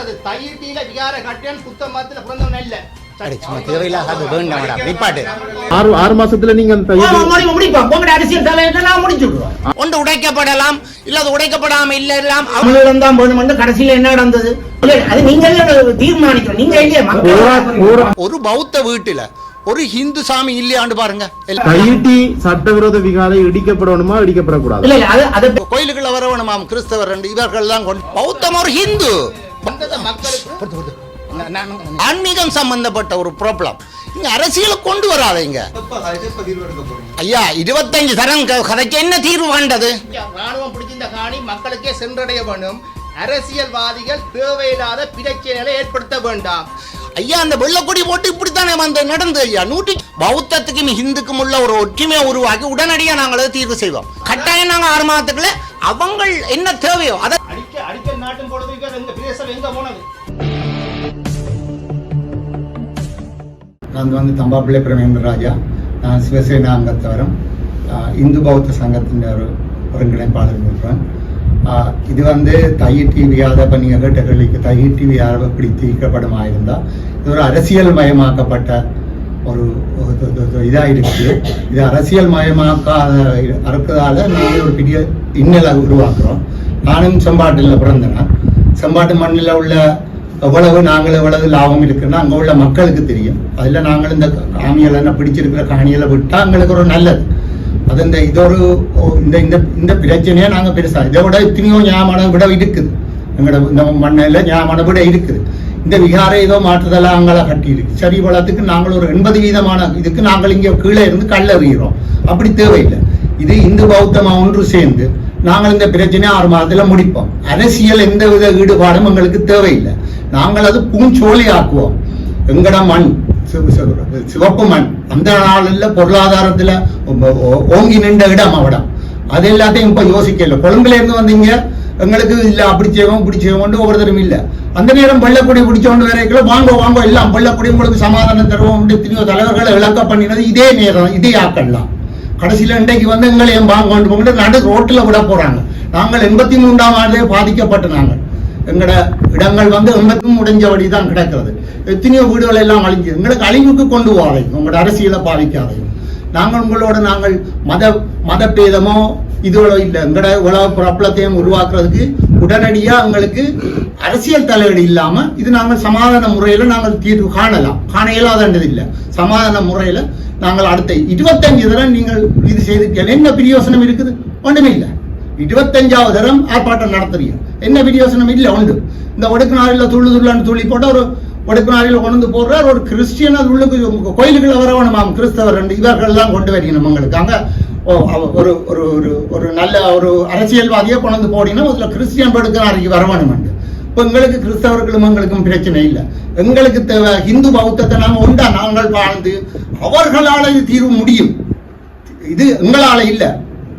அது விகார கட்டியன் புத்த பிறந்தவன் இல்ல. ஒன்று உடைக்கப்படலாம் இல்ல அது உடைக்கப்படாம இல்ல எல்லாம் தான் கடைசியில் என்ன நடந்தது? அது நீங்களே தீர்மானிக்கணும். நீங்க இல்லையே? ஒரு பௌத்த வீட்டுல ஒரு ஹிந்து சாமி இல்லையாண்டு பாருங்க. தையிட்டி சட்டவிரோத விகாரை இடிக்கப்படணுமா இடிக்கப்படக்கூடாது? இல்ல இல்ல அது அது கோயிலுக்குள்ள வரவணுமாம் கிறிஸ்தவர் ரெண்டு இவர்கள் தான் கொண்டு பௌத்தம் ஒரு ஹிந்து. மக்களுக்கு ஆன்மீகம் சம்பந்தப்பட்ட ஒரு ப்ராப்ளம் இங்க அரசியலை கொண்டு வராதீங்க ஐயா இருபத்தஞ்சு தரம் க- கதைக்கு என்ன தீர்வு கண்டது? ராணுவம் பிடிச்சிருந்த காணி மக்களுக்கே சென்றடைய வேண்டும் அரசியல்வாதிகள் தேவையில்லாத பிரச்சனைகளை ஏற்படுத்த வேண்டாம். ஐயா அந்த வெள்ளக்கொடி போட்டு இப்படித்தானே வந்து நடந்தது ஐயா? நூற்றி பௌத்தத்துக்கும் ஹிந்துக்கும் உள்ள ஒரு ஒற்றுமையை உருவாக்கி உடனடியா நாங்கள் அதை தீர்வு செய்வோம். கட்டாயம் நாங்க ஆறு மாதத்துக்குள்ள அவங்கள் என்ன தேவையோ அதை அடிக்க அடிக்கல் நாட்டும் பொழுது எங்க பிரதேசம் எங்க போனது? நான் வந்து தம்பாப்பிள்ளை பிரமேந்திர ராஜா. நான் சிவசேனா அங்கத்தவரம். இந்து பௌத்த சங்கத்தின் ஒரு ஒருங்கிணைப்பாளர் இருக்கிறேன் இது வந்து தையி டிவி இப்போ நீங்கள் கேட்ட கேள்விக்கு தையி டிவி எப்படி தீர்க்கப்படும் இருந்தால் இது ஒரு அரசியல் மயமாக்கப்பட்ட ஒரு இதாகிடுச்சு இது அரசியல் மயமாக்காத இருக்கிறதால நாங்கள் ஒரு பெரிய இன்னலை உருவாக்குறோம். நானும் செம்பாட்டில் பிறந்தேன். செம்பாட்டு மண்ணில் உள்ள எவ்வளவு நாங்கள் எவ்வளவு லாபம் இருக்குன்னா அங்கே உள்ள மக்களுக்கு தெரியும். அதில் நாங்கள் இந்த காணியெல்லாம் பிடிச்சிருக்கிற காணியலை விட்டால் எங்களுக்கு ஒரு நல்லது. அது இந்த இதொரு ஒரு இந்த இந்த இந்த பிரச்சனையை நாங்கள் பெருசாக இதை விட இத்தனையோ ஞாபகம் விட இருக்குது. எங்களோட இந்த மண்ணில் ஞாபகம் விட இருக்குது. இந்த விகாரை ஏதோ மாற்றுதலா அங்கே கட்டியிருக்கு. சரி வளத்துக்கு நாங்கள் ஒரு எண்பது வீதமான இதுக்கு நாங்கள் இங்கே கீழே இருந்து கல்லறிகிறோம் அப்படி தேவையில்லை. இது இந்து பௌத்தமா ஒன்று சேர்ந்து நாங்கள் இந்த பிரச்சனையை ஆறு மாதத்துல முடிப்போம். அரசியல் எந்த வித ஈடுபாடும் எங்களுக்கு தேவையில்லை. நாங்கள் அது பூஞ்சோலி ஆக்குவோம் எங்கட மண் சிவப்பு மண். அந்த நாளில் பொருளாதாரத்துல ஓங்கி நின்ற இடம் அவடம் அது எல்லாத்தையும் இப்ப யோசிக்கல. கொழும்புல இருந்து வந்தீங்க. எங்களுக்கு இல்ல அப்படி செய்வோம் இப்படி செய்வோம் ஒவ்வொருத்தரும் இல்ல. அந்த நேரம் வெள்ளக்குடி பிடிச்சோண்டு வரைக்கும் வாங்க வாங்க எல்லாம் வெள்ளக்குடி உங்களுக்கு சமாதானம் தருவோம் எத்தனையோ தலைவர்களை இழக்க பண்ணினது இதே நேரம் இதே ஆக்கள்லாம் கடைசியில இன்றைக்கு வந்து எங்களை ஏன் வாங்க கொண்டு போகிட்டு நடு ரோட்டில் விட போறாங்க. நாங்கள் எண்பத்தி மூன்றாம் ஆண்டு பாதிக்கப்பட்டு நாங்கள் எங்களோட இடங்கள் வந்து எண்பத்தி முடிஞ்சபடி தான் கிடக்கிறது. எத்தனையோ வீடுகள் எல்லாம் அழிஞ்சு எங்களுக்கு அழிவுக்கு கொண்டு போகாதையும் உங்களோட அரசியலை பாதிக்காதையும் நாங்கள் உங்களோட நாங்கள் மத மதபேதமோ இதோட இல்லை. எங்களோட உலக பிரபலத்தையும் உருவாக்குறதுக்கு உடனடியாக எங்களுக்கு அரசியல் தலையீடு இல்லாமல் இது நாங்கள் சமாதான முறையில் நாங்கள் தீர்வு காணலாம். காண இயலாதது இல்லை சமாதான முறையில் நாங்கள் அடுத்த இருபத்தஞ்சு தரம் நீங்கள் இது செய்து என்ன பிரியோசனம் இருக்குது? ஒன்றுமே இல்லை இருபத்தஞ்சாவது தரம் ஆர்ப்பாட்டம் நடத்துறீங்க. என்ன பிரியோசனம்? இல்லை உண்டு. இந்த ஒடுக்குநாளில் துள்ளு துள்ளான்னு துள்ளி போட்டால் ஒரு ஒடுக்குநாளில் கொண்டு வந்து போடுறார். ஒரு கிறிஸ்டியன் அது உள்ளுக்கு கோயிலுக்குள்ள வரவணுமாம். கிறிஸ்தவர் ரெண்டு இவர்கள் தான் கொண்டு வரீங்க. நம்மங்களுக்கு அங்கே ஒரு ஒரு ஒரு ஒரு நல்ல ஒரு அரசியல்வாதியை கொண்டு வந்து போடினா அதில் கிறிஸ்டியன் படுக்கிறாருக்கு வரவணும் இப்போ எங்களுக்கு கிறிஸ்தவர்களும் எங்களுக்கும் பிரச்சனை இல்லை. எங்களுக்கு தேவை இந்து பௌத்தத்தை நாம உண்டா? நாங்கள் வாழ்ந்து அவர்களால் இது தீர்வு முடியும். இது எங்களால இல்லை.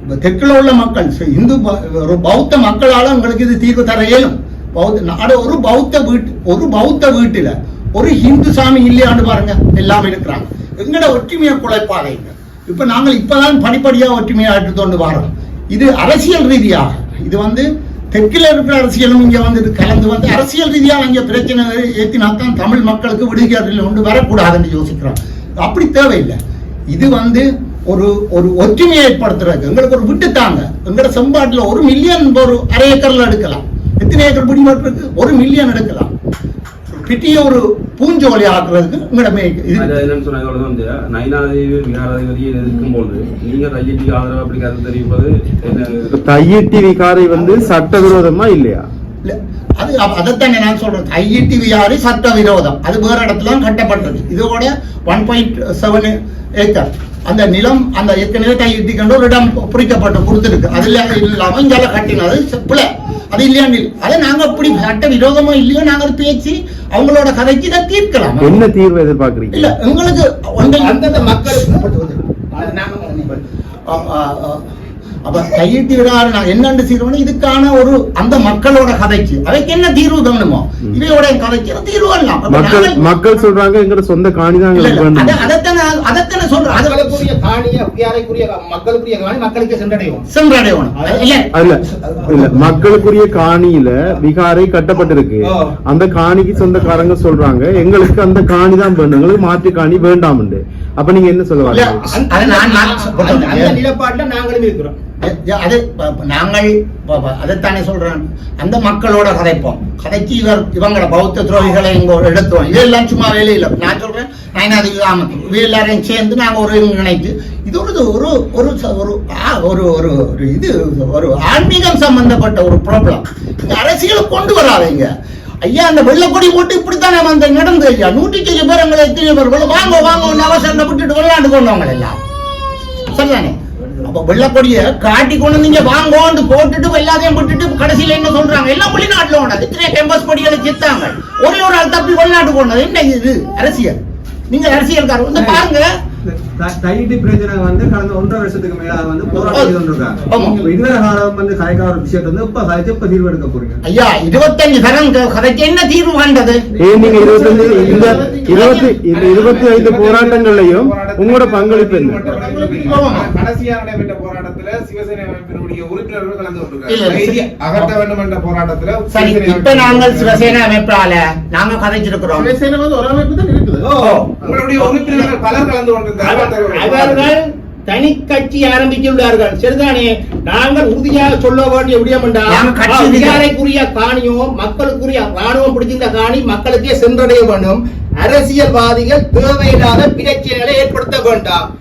தெற்குல உள்ள மக்கள் இந்து ப- ஒரு பௌத்த மக்களால உங்களுக்கு இது தீர்வு தர இயலும். பௌத்த நாடு ஒரு பௌத்த வீட்டு ஒரு பௌத்த வீட்டுல ஒரு ஹிந்து சாமி இல்லையான்னு பாருங்க. எல்லாம் இருக்கிறாங்க. எங்களை ஒற்றுமையை குலைப்பாதைங்க இப்ப நாங்கள் இப்பதான் படிப்படியா ஒற்றுமையா எடுத்துக்கொண்டு வரோம். இது அரசியல் ரீதியாக. இது வந்து தெற்கில் இருக்கிற அரசியலும் இங்க வந்து இது கலந்து வந்து அரசியல் ரீதியாக இங்க பிரச்சனை ஏற்றினாத்தான் தமிழ் மக்களுக்கு விடுதலை ஒன்று வரக்கூடாதுன்னு யோசிக்கிறோம். அப்படி தேவையில்லை. இது வந்து ஒரு ஒரு ஒற்றுமையை ஏற்படுத்துறதுக்கு. எங்களுக்கு ஒரு விட்டு தாங்க. எங்களோட செம்பாட்டில் ஒரு மில்லியன் ஒரு அரை ஏக்கர்ல எடுக்கலாம். எத்தனை ஏக்கர் பிடிமாட்டு இருக்கு ஒரு மில்லியன் எடுக்கலாம். பெரிய ஒரு பூஞ்சோலி ஆக்குறதுக்கு உங்களோட மே- இது அது என்னன்னு சொன்னா இதோட வந்து நயினாதேவி விகாராதிபதியை எதிர்க்கும் போது நீங்க தையத்துக்கு ஆதரவு அப்படி கருத்து தெரிவிப்பது என்ன? தையிட்டி விகாரை வந்து சட்டவிரோதமா இல்லையா? இல்ல, அது அதைத்தானே நான் சொல்றேன். ஐஇடிவிஆர் சட்ட விரோதம் அது வேற இடத்துல கட்டப்பட்டது. இதோட ஒன் பாயிண்ட் செவன் ஏக்கர். அந்த நிலம் அந்த ஏற்கனவே கையிட்டி கண்டு ஒரு இடம் குறிக்கப்பட்டு கொடுத்துருக்கு. அதுல இல்லாம இங்கால கட்டினது பிழை அது இல்லையான்னு இல்லை. அதை நாங்க அப்படி சட்ட விரோதமோ இல்லையோ நாங்க அதை பேசி அவங்களோட கதைக்கு இதை தீர்க்கலாம். என்ன தீர்வு எதிர்பார்க்கறீங்க? இல்ல எங்களுக்கு அந்தந்த மக்களுக்கு அப்ப கையெட்டி விடாரு நான் என்னன்னு செய்யறோம்னா இதுக்கான ஒரு அந்த மக்களோட கதைக்கு. அதுக்கு என்ன தீர்வு காணுமோ இவையோட மக்கள் சொல்றாங்க எங்கட சொந்த காணி தான் அதைத்தான் சொல்றேன். மக்களுக்குரிய காணிய மக்களுக்குரிய காணி மக்களுக்கே சென்றடையும் சென்றடையணும். இல்ல. இல்ல. இல்ல மக்களுக்குரிய காணியில விகாரை கட்டப்பட்டிருக்கு. அந்த காணிக்கு சொந்தக்காரங்க சொல்றாங்க எங்களுக்கு அந்த காணி தான் வேணும். எங்களுக்கு மாற்று காணி வேண்டாம் அப்ப நீங்க என்ன சொல்ல இல்ல, வரீங்க? அது நான் நான் அந்த- அந்த நிலப்பாட்டுல நாங்களும் இருக்கிறோம். அது- அது நாங்கள் அதைத்தானே சொல்றேன் அந்த மக்களோட கதைப்போம். கதைக்கு இவர் இவங்கள பௌத்த துரோகிகளை இங்க ஒரு எடுத்தோம். இதெல்லாம் சும்மா வேலையில நான் சொல்றேன் நான் காமத்து இவ எல்லாரையும் சேர்ந்து நாங்க ஒரு நினைத்து இது ஒரு ஒரு ஒரு ஒரு ஒரு ஒரு ஒரு இது ஒரு ஆன்மீகம் சம்பந்தப்பட்ட ஒரு ப்ராப்ளம் அரசியலை கொண்டு வராதீங்க. ஐயா அந்த வெள்ளக்கொடி போட்டு நம்ம அந்த நடந்து ஐயா. நூற்றி சில பேர் எங்களை எத்தனை பேர் வாங்க வாங்க ஒன்று அவசரம் விட்டுட்டு விளையாண்டு கொண்டவங்க எல்லாம் சரிதானே? அப்ப வெள்ளக்கொடிய காட்டி கொண்டு நீங்க வாங்கோண்டு போட்டுட்டு எல்லாத்தையும் விட்டுட்டு கடைசியில என்ன சொல்றாங்க? எல்லாம் வெளிநாட்டுல ஓனது இத்தனை கேம்பஸ் கொடிகளை செத்தாங்க. ஒரே ஒரு ஆள் தப்பி வெளிநாட்டு கொண்டது என்ன இது? அரசியல். நீங்க அரசியல்காரர். வந்து பாருங்க. தையிட்டு பிரச்சனை வந்து கடந்த ஒன்றரை வருஷத்துக்கு மேலாக வந்து போராட்டம் செய்து கொண்டிருக்காங்க இதுவரை காலம் வந்து கலைக்கார ஒரு விஷயத்தை வந்து இப்ப கலைச்சு இப்ப தீர்வு எடுக்க போறீங்க? ஐயா இருபத்தஞ்சு தரம் க- கதைக்கு என்ன தீர்வு கண்டது? நீங்க இருபத்தஞ்சு இந்த இருபத்தி இந்த இருபத்தி ஐந்து போராட்டங்கள்லயும் உங்களோட பங்களிப்பு என்ன? கடைசியாக நடைபெற்ற போராட்டத்துல சிவசேனை அமைப்பினுடைய உறுப்பினர்கள் கலந்து கொண்டிருக்காங்க. அகற்ற வேண்டும் என்ற போராட்டத்துல சரி சிவசேனை இப்ப நாங்கள் சிவசேனா அமைப்பால நாங்க கதைச்சிருக்கிறோம். உங்களுடைய உறுப்பினர்கள் பலர் கலந்து கொண்டிருந்தார்கள் அவர்கள் தனி கட்சி ஆரம்பிக்கின்றார்கள். சரிதானே? நாங்கள் உறுதியாக சொல்ல வேண்டிய விடயம் என்றால் காணியும் மக்களுக்குரிய ராணுவம் பிடிச்சிருந்த காணி மக்களுக்கே சென்றடைய வேண்டும். அரசியல்வாதிகள் தேவையில்லாத பிரச்சனைகளை ஏற்படுத்த வேண்டாம்.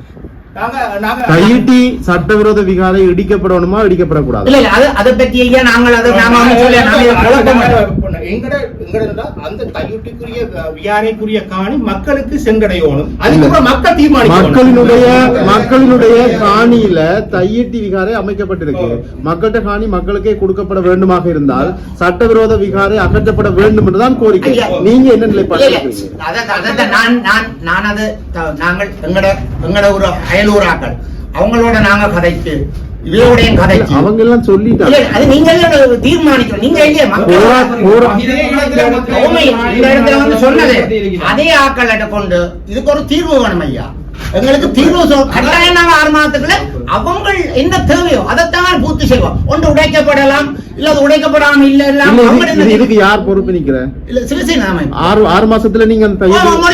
கையிட்டி சட்டவிரோத விகாரை இடிக்கப்படணுமா இடிக்கப்படக்கூடாது? இல்ல இல்ல அது அதை பத்தி ஐயா நாங்கள் அதை இருந்தா அந்த கையுட்டிக்குரிய வியாரைக்குரிய காணி மக்களுக்கு சென்றடையணும். அதுக்கப்புறம் மக்கள் தீர்மானிக்கணும். மக்களினுடைய மக்களினுடைய காணியில தையிட்டி விகாரை அமைக்கப்பட்டிருக்கு. மக்கள்கிட்ட காணி மக்களுக்கே கொடுக்கப்பட வேண்டுமாக இருந்தால் சட்டவிரோத விகாரை அகற்றப்பட வேண்டும் என்றுதான் கோரிக்கை. நீங்க என்ன நிலைப்பாடு நான் நான் நான் அது நாங்கள் எங்கட எங்கட ஒரு அயலூராக்கள் அவங்களோட நாங்க கதைச்சு இவரோடையும் கதைச்சு அவங்க எல்லாம் சொல்லிட்டாங்க. அது நீங்க தீர்மானிக்கணும். நீங்க இல்லையே இந்த இடத்துல வந்து சொன்னது. அதே ஆக்கள் கொண்டு இதுக்கு ஒரு தீர்வு வேணும் ஐயா. எங்களுக்கு தீர்வு கட்டாயம் நாங்க ஆறு மாதத்துக்குள்ள அவங்க என்ன தேவையோ அதைத்தான் பூர்த்தி செய்வோம். ஒன்று உடைக்கப்படலாம் இல்ல அது உடைக்கப்படாம இல்ல இது- இதுக்கு யார் பொறுப்பு நிக்கிற? இல்ல சிவசேனா. ஆறு ஆறு மாசத்துல நீங்க அந்த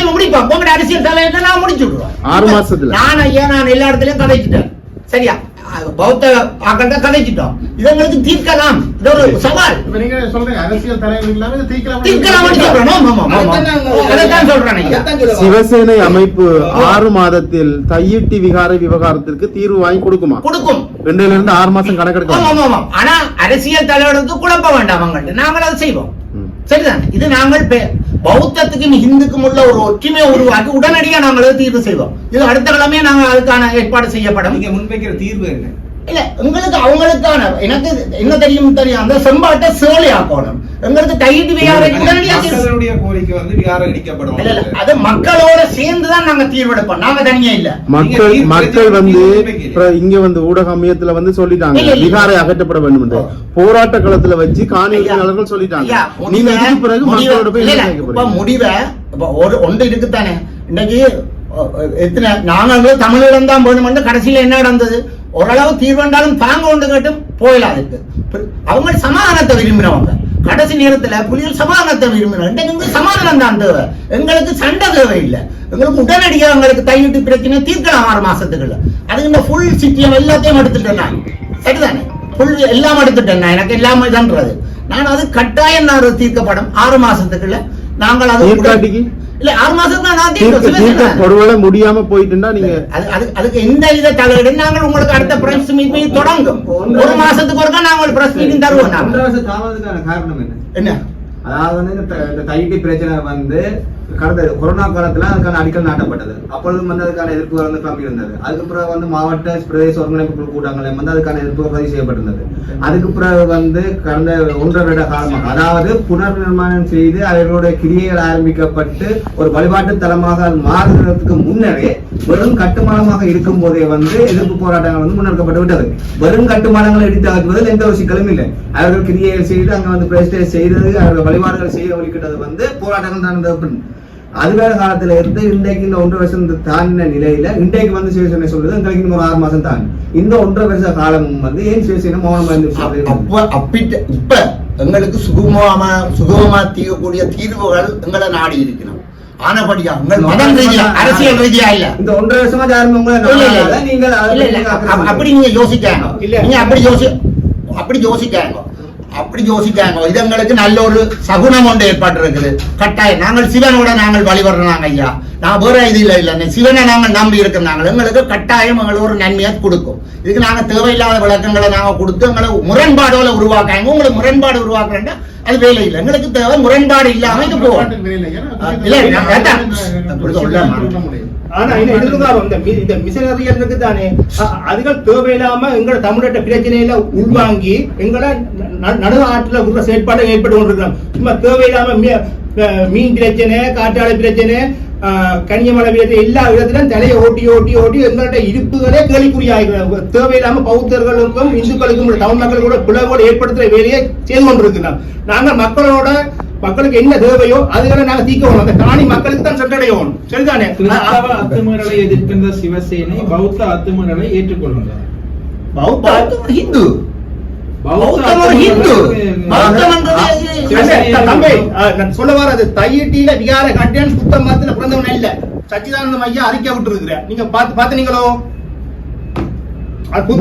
முடிப்போம். உங்களோட அரசியல் தலைவர்கிட்ட நான் முடிச்சு விடுறோம் ஆறு மாசத்துல? நான் ஐயா நான் எல்லா இடத்துலயும் கதைச்சிட்டேன். சரியா? பௌத்த ஆக்கள்கிட்ட கதைச்சிட்டோம். இது எங்களுக்கு தீர்க்கலாம். இது ஒரு சவால். தீர்க்கலாம் சொல்றேன் நாங்க- அதைத்தான் சொல்றேன் ஐயா அதைத்தான் சொல்ல வரோம். சிவசேனை அமைப்பு ஆறு மாதத்தில் தையிட்டி விகாரை விவகாரத்திற்கு தீர்வு வாங்கி கொடுக்குமா? கொடுக்கும். ரெண்டுல இருந்து ஆறு மாசம் கணக்கெடுக்கும் ஆமா, ஆமா. ஆனா அரசியல் தலைவருக்கு குழப்ப வேண்டாம் நாங்கள் அதை செய்வோம். சரிதான்? இது நாங்கள் பே- பௌத்தத்துக்கும் ஹிந்துக்கும் உள்ள ஒரு ஒற்றுமையை உருவாக்கி உடனடியா நாங்கள் தீர்வு செய்வோம். இது அடுத்த கிழமையே நாங்கள் அதுக்கான ஏற்பாடு செய்யப்படும். நீங்க முன்வைக்கிற தீர்வு என்ன? இல்ல உங்களுக்கு அவங்களுக்கான எனக்கு என்ன தெரியும் தெரியும் அந்த செம்பாட்டை சேலை ஆக்கணும் எங்களுக்கு மக்களுடைய கோரிக்கை வந்து விகாரம் இல்ல, அது மக்களோட சேர்ந்து தான் நாங்க தீர்வெடுப்போம். நாங்க தனியா இல்ல. மக்கள் மக்கள் வந்து இங்க வந்து ஊடக அமையத்துல வந்து சொல்லிட்டாங்க. விகாரை அகற்றப்பட வேண்டும் என்று. போராட்ட களத்துல வச்சு காணி உரிமையாளர்கள் சொல்லிட்டாங்க. நீங்க முடிவை- இதுக்கு பிறகு மக்களோட போய்? முடிவை ஒரு ஒன்று இருக்குத்தானே இன்னைக்கு எத்தனை நாங்கள் தமிழீழம் தான் வேணுமென்று கடைசியில என்ன நடந்தது? ஓரளவு தீர்வென்றாலும் தாங்க ஒன்று கேட்டும் போயிடலாம் அவங்க சமாதானத்தை விரும்பினவங்க. கடைசி நேரத்துல புலிகள் சமாதானத்தை விரும்பினோம் எங்களுக்கு சமாதானம் தான் தேவை. எங்களுக்கு சண்டை தேவை இல்லை எங்களுக்கு உடனடியாக எங்களுக்கு தையிட்டு பிரச்சனை தீர்க்கலாம் ஆறு மாசத்துக்குள்ள. அது இந்த ஃபுல் சிட்டியம் எல்லாத்தையும் எடுத்துட்டேன் நான். சரிதானே? ஃபுல் எல்லாம் எடுத்துட்டேன் நான். எனக்கு எல்லாமே தான்றது நான் அது கட்டாயம் நான் தீர்க்கப்படும். ஆறு மாசத்துக்குள்ள நாங்கள் அது இல்ல ஆறு மாசத்துக்கு நான் தீர்க்க. ஒருவேளை முடியாம போயிட்டுன்னா நீங்க அது அது அதுக்கு எந்த வித தலையீடு நாங்கள் உங்களுக்கு அடுத்த பிரஸ் மீட்டிங் தொடங்கும். ஒரு மாசத்துக்கு ஒருக்கா நாங்கள் பிரஸ் மீட்டிங் தருவோம் காரணம் என்ன? என்ன? அதாவது வந்து இந்த த- இந்த தையிட்டி பிரச்சனை வந்து கடந்த கொரோனா காலத்தில் அதுக்கான அடிக்கல் நாட்டப்பட்டது. அப்பொழுதும் வந்து அதுக்கான எதிர்ப்பு வந்து கம்மி இருந்தது அதுக்கு பிறகு வந்து மாவட்ட பிரதேச ஒருங்கிணைப்பு குழு கூட்டங்களையும் வந்து அதுக்கான எதிர்ப்பு பதிவு செய்யப்பட்டிருந்தது. அதுக்கு பிறகு வந்து கடந்த ஒன்றரை வருட காலமாக அதாவது புனர் நிர்மாணம் செய்து அவர்களுடைய கிரியைகள் ஆரம்பிக்கப்பட்டு ஒரு வழிபாட்டு தலமாக அது மாறுகிறதுக்கு முன்னரே வெறும் கட்டுமானமாக இருக்கும் போதே வந்து எதிர்ப்பு போராட்டங்கள் வந்து முன்னெடுக்கப்பட்டு விட்டது. வெறும் கட்டுமானங்களை இடித்து ஆக்குவதில் எந்த ஒரு சிக்கலும் இல்லை. அவர்கள் கிரியைகள் செய்து அங்கே வந்து பிரதிஷ்டை செய்தது அவர்கள் வழிபாடுகள் செய்ய வழிக்கிட்டது வந்து போராட்டங்கள் தான் அதுவேற காலத்துல இருந்து இன்றைக்கு இந்த ஒன்றரை வருஷம் தாண்டின நிலையில இன்றைக்கு வந்து சிவசேனை சொல்றது எங்களுக்கு இன்னும் ஒரு ஆறு மாசம் தாண்டி. இந்த ஒன்றரை வருஷ காலம் வந்து ஏன் சிவசேனை மௌனமா இருந்து அப்ப அப்பிட்ட இப்ப எங்களுக்கு சுகமமா சுகமமா தீரக்கூடிய தீர்வுகள் எங்களை நாடி இருக்கணும் ஆனபடியா மதம் ரீதியா அரசியல் ரீதியா இல்ல. இந்த ஒன்றரை வருஷமா. நம்பாததால நீங்கள் அப்படி நீங்க இல்ல. நீங்க அப்படி யோசி அப்படி யோசிக்காங்க அப்படி யோசிக்காங்க. இது எங்களுக்கு நல்ல ஒரு சகுனம் ஒன்று ஏற்பாட்டு இருக்குது கட்டாயம். நாங்கள் சிவனோட நாங்கள் வழிபடுறாங்க ஐயா. நான் வேற இது இல்ல இல்லை. சிவனை நாங்கள் நம்பி இருக்கிறாங்க எங்களுக்கு கட்டாயம் எங்களுக்கு ஒரு நன்மையை கொடுக்கும். இதுக்கு நாங்க தேவையில்லாத விளக்கங்களை நாங்க கொடுத்து எங்களை முரண்பாடோட உருவாக்காங்க உங்களுக்கு முரண்பாடு உருவாக்குறேன்னா அது வேலை இல்லை. எங்களுக்கு தேவை முரண்பாடு இல்லாம இது போகும் இந்த எதிர்காலம் இந்த மி- இந்த மிஷனரியல் இருக்கு தானே அதுகள் தேவையில்லாம எங்களோட தமிழ்நாட்டு பிரச்சனையில உள்வாங்கி எங்களை நடு ஆற்றுல உள்ள செயற்பாடு ஏற்பட்டு கொண்டிருக்கிறோம் சும்மா தேவையில்லாம மீன் பிரச்சனை காற்றாலை பிரச்சனை கன்னியமலை பிரச்சனை எல்லா இடத்திலும் தலையை ஓட்டி ஓட்டி ஓட்டி எங்கள்ட்ட இருப்புகளே கேள்விக்குறியாகிறாங்க தேவையில்லாம பௌத்தர்களுக்கும் இந்துக்களுக்கும் தமிழ் மக்கள் கூட பிளவோடு ஏற்படுத்துற வேலையை செய்து கொண்டிருக்கிறோம் நாங்க மக்களோட மக்களுக்கு என்ன தேவையோ அதுகளை நாங்க தீக்கணும் அந்த காணி மக்களுக்கு தான் சென்றடையணும் சரிதானே? கிறிஸ்தவ அத்துமீறலை எதிர்க்கின்ற சிவசேனை பௌத்த அத்துமீறலை ஏற்றுக்கொள்கின்றார். பௌத்த ஹிந்து. பௌத்தம் ஒரு ஹிந்து? தம்பி நான் சொல்ல வர்றது தையிட்டியில விகார கட்டியான் சுத்த மதத்துல பிறந்தவன் இல்ல. சச்சிதானந்தம் ஐயா அறிக்கை விட்டு இருக்கிற நீங்க பாத்து பாத்தீங்களோ அது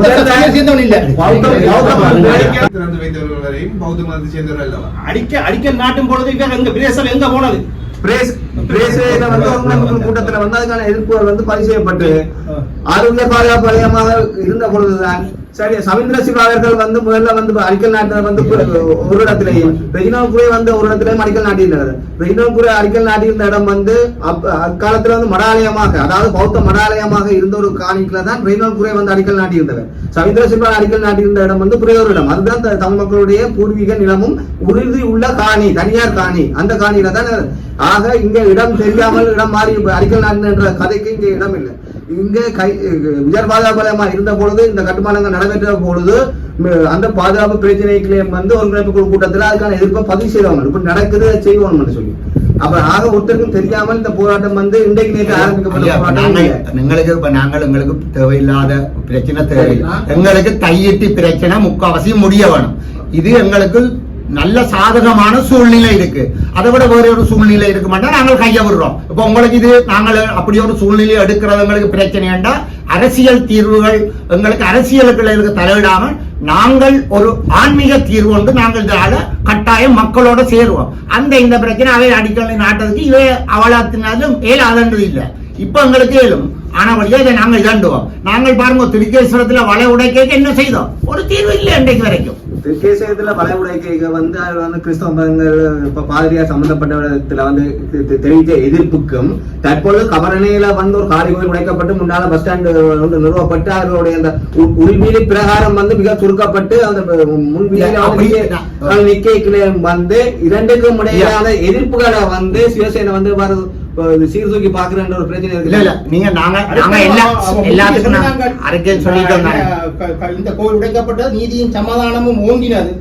நாட்டும் பொழுது இவர் எங்க பிரதேசம் எங்க போனது? கூட்டத்துல வந்து அதுக்கான எதிர்ப்புகள் வந்து பதிவு செய்யப்பட்டு ஆரோக்கிய பாதுகாப்பு இருந்த பொழுதுதான் சரி சவீந்திர சிவா அவர்கள் வந்து முதல்ல வந்து அடிக்கல் நாட்டினர் வந்து ஒரு இடத்திலேயும் ரெஜினால் வந்து ஒரு இடத்திலேயும் அடிக்கல் நாட்டியிருந்தார் ரெஜினால் அடிக்கல் நாட்டியிருந்த இடம் வந்து அக்காலத்துல வந்து மடாலயமாக அதாவது பௌத்த மடாலயமாக இருந்த ஒரு காணிக்கல தான் ரெஜினால் வந்து அடிக்கல் நாட்டியிருந்தவர் சவீந்திர சிவா அடிக்கல் நாட்டியிருந்த இடம் வந்து புறையோர் இடம். அதுதான் தமிழ் மக்களுடைய பூர்வீக நிலமும் உறுதி உள்ள காணி தனியார் காணி. அந்த காணியில தான் ஆக இங்க இடம் தெரியாமல் இடம் மாறி அடிக்கல் நாட்டின கதைக்கு இங்க இடம் இல்லை இங்க கை உயர் பாதுகாப்பு இருந்த பொழுது இந்த கட்டுமானங்கள் நடைபெற்ற பொழுது அந்த பாதுகாப்பு பிரச்சனைகளை வந்து ஒருங்கிணைப்பு குழு கூட்டத்தில் அதுக்கான எதிர்ப்பை பதிவு செய்வாங்க இப்ப நடக்குது செய்வோம்னு சொல்லி. அப்ப ஆக ஒருத்தருக்கும் தெரியாமல் இந்த போராட்டம் வந்து இன்றைக்கு நேற்று ஆரம்பிக்கப்பட்ட போராட்டம். எங்களுக்கு இப்ப நாங்கள் எங்களுக்கு தேவையில்லாத பிரச்சனை தேவையில்லை. எங்களுக்கு தையிட்டு பிரச்சனை முக்காவாசி முடிய வேணும். இது எங்களுக்கு நல்ல சாதகமான சூழ்நிலை இருக்கு. அதை விட வேற ஒரு சூழ்நிலை இருக்க மாட்டா நாங்கள் கைய விடுறோம். இப்ப உங்களுக்கு இது நாங்கள் அப்படி ஒரு சூழ்நிலை எடுக்கிறவங்களுக்கு பிரச்சனை வேண்டாம் அரசியல் தீர்வுகள் எங்களுக்கு அரசியலுக்கு தலையிடாமல் நாங்கள் ஒரு ஆன்மீக தீர்வு வந்து நாங்கள் இதால கட்டாயம் மக்களோட சேருவோம். அந்த இந்த பிரச்சனை அவை அடிக்கடி நாட்டதுக்கு இவை அவளாத்தினாலும் ஏலாதன்றது இல்லை. இப்ப எங்களுக்கு ஏழும். வழியா இதை நாங்கள் இதாண்டுவோம். நாங்கள் பாருங்க திருக்கேஸ்வரத்துல வலை உடைக்க என்ன செய்தோம்? ஒரு தீர்வு இல்லை இன்றைக்கு வரைக்கும். திருக்கேசயத்துல வலை உடைக்க வந்து அது வந்து கிறிஸ்தவ பாதிரியார் சம்பந்தப்பட்ட இடத்துல வந்து தெரிவித்த எதிர்ப்புக்கும் தற்பொழுது கபரணையில வந்து ஒரு காரி கோயில் உடைக்கப்பட்டு முன்னால பஸ் ஸ்டாண்டு வந்து நிறுவப்பட்டு அவர்களுடைய அந்த உ- உள்வீதி பிரகாரம் வந்து மிக சுருக்கப்பட்டு அந்த முன்வீதியில அப்படி வந்து நிக்கைக்குள்ள இரண்டுக்கும் இடையிலான எதிர்ப்புகளை வந்து சிவசேனை வந்து சீர்தூக்கி பாக்குறன்ற ஒரு பிரச்சனை இல்ல இல்ல நீங்க நாங்க நாங்க எல்லா எல்லாத்துக்கும் சொல்லிட்டோம் க- இந்த கோயில் உடைக்கப்பட்டது நீதியும் சமாதானமும் ஓங்கினது.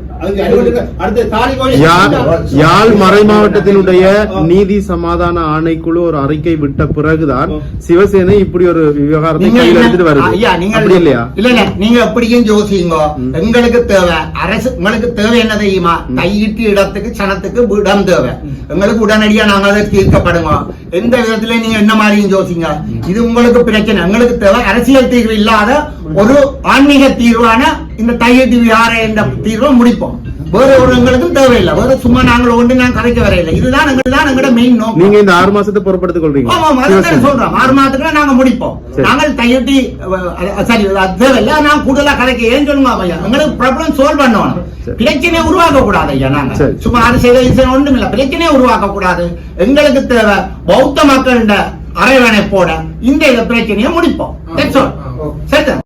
யாழ் மறை மாவட்டத்தினுடைய நீதி சமாதான ஆணைக்குழு ஒரு அறிக்கை விட்ட பிறகுதான் சிவசேனை இப்படி ஒரு விவகாரத்தை நீங்க கையில் எடுத்துட்டு வருது. ஐயா, நீங்க அப்படி இல்லையா? இல்ல இல்ல நீங்க எப்படியும் யோசிங்க எங்களுக்கு தேவை அரசு உங்களுக்கு தேவை என்ன தெரியுமா? கையிட்டு இடத்துக்கு சனத்துக்கு இடம் தேவை. எங்களுக்கு உடனடியா நாங்க அதை தீர்க்கப்படுங்க. எந்த விதத்துல நீங்க என்ன மாதிரியும் யோசிங்க. இது உங்களுக்கு பிரச்சனை. எங்களுக்கு தேவை அரசியல் தீர்வு இல்லாத ஒரு ஆன்மீக தீர்வான இந்த தையட்டி விகார என்ற தீர்வை முடிப்போம் வேற ஒரு எங்களுக்கும் தேவையில்லை வேற சும்மா நாங்கள் ஒன்று நான் கதைக்க வரையில்லை இதுதான் எங்களுக்கு தான் எங்களோட மெயின் நோக்கம் நீங்க இந்த ஆறு மாசத்தை பொறுப்படுத்திக் கொள்றீங்க ஆமா, அதுதான். சொல்றோம். ஆறு மாதத்துக்குள்ள நாங்க முடிப்போம். சரி. நாங்கள் அஹ், சரி, அது தேவையில்ல. நான் கூடுதலா கதைக்க ஏன் சொல்லுங்க ஐயா? எங்களுக்கு problem solve பண்ணணும். சரி. பிரச்சனையை உருவாக்க கூடாது ஐயா நாங்க. சரி. சும்மா அது செய்த இது ஒண்ணும் இல்ல. பிரச்சனையை உருவாக்க கூடாது. எங்களுக்கு தேவை பௌத்த மக்களிட அரவணைப்போட இந்த பிரச்சனையை முடிப்போம். சரிதான்